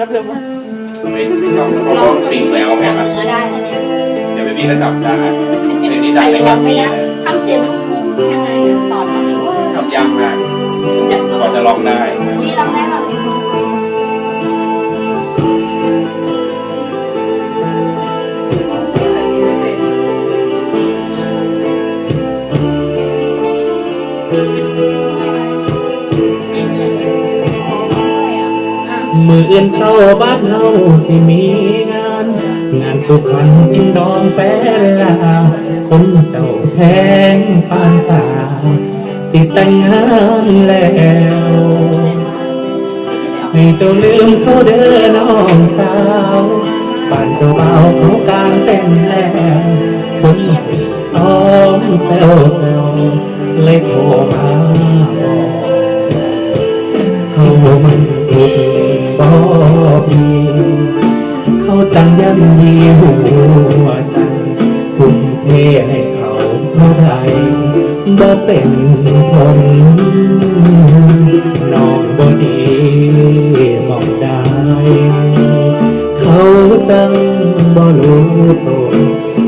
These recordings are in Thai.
รับเร็วมากไม่ไม่ต้องเพราะว่าปิงแล้วแค่จับนั้นมือได้นะเนี่ยเดี๋ยวไม่มีก็จับได้เพลงนี้ใคดัรงในจะยัยังงมีไม่นะทำเสียงทุ่มๆยังไงอะสอนมาหน่อยว่าทำยากมากจะกว่าจะร้องได้นี่เราได้แบบ มืออื่นเศร้าบ้านเฮาสิมีงาน งานสุพรรณกินดองแฟนลาคนเจ้าแพงปานตาสิแต่งงานแล้วให้เจ้าลืมเขาเด้อน้องสาวบ้านเจ้าเอาเขากางเต็มแล้วคนซ้อมแซวแซวเลยโทรมา มีเขาจังยันยีหัวใจทุ่มเทให้เขาเท่าไรบ่เป็นผลน้องบ่ดีมองได้เขาจังบ่รู้ตัว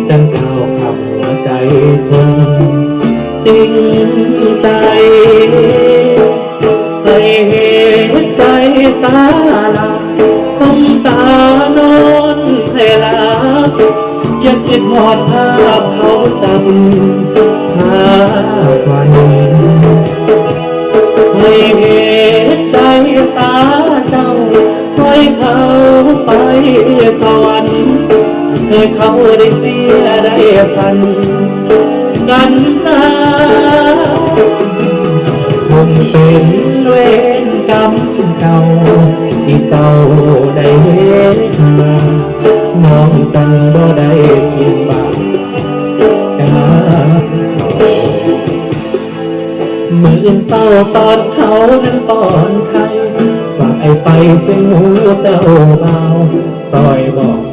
จังก้าวขับหัวใจคนจริงใจ ดหอดภาพเขาจำภาพวันให้เหตุใจสาเจ้าปล่อยเขาไปสวรรค์ให้เขาได้เสียได้ฝันกันซาคงเป็นเวรกรรมเก่าที่เจ้าได้ ยังเศร้าตอนเขานั้นตอนใครฝากไอ้ไปเสียงหูเจ้าเบาซอยบอก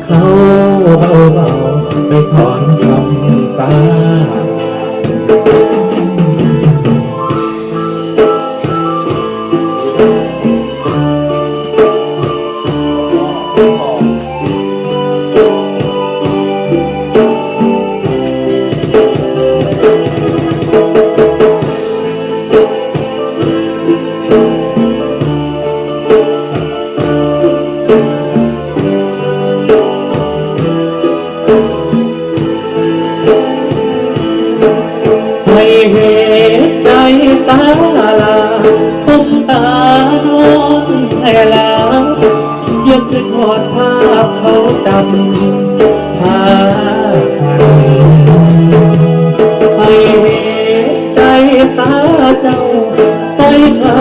สาลาคงตานอนให้ลายังคิดหอดภาพเขาจำภาพันให้เหตุใจสาเจ้าไปเขา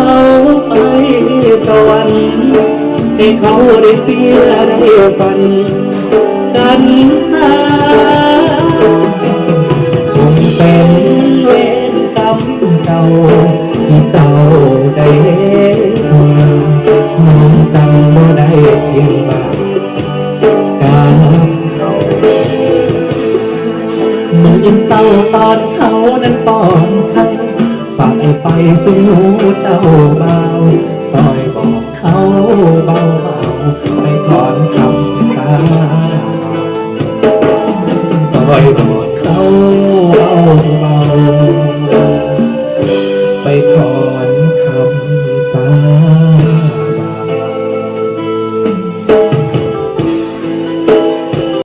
ไปสวรรค์ให้เขาได้เฟียได้ฝัน ที่เจ้าได้เห็นน้องจำบ่ได้เพียงบางกาเาเมือนยิ่งเศร้าตอนเขานั้นป้อนใครฝากไอ้ไปสู่เจ้าเบาซอยบอกเขาเบาเบาไปถอนคำสาซอยบอก one.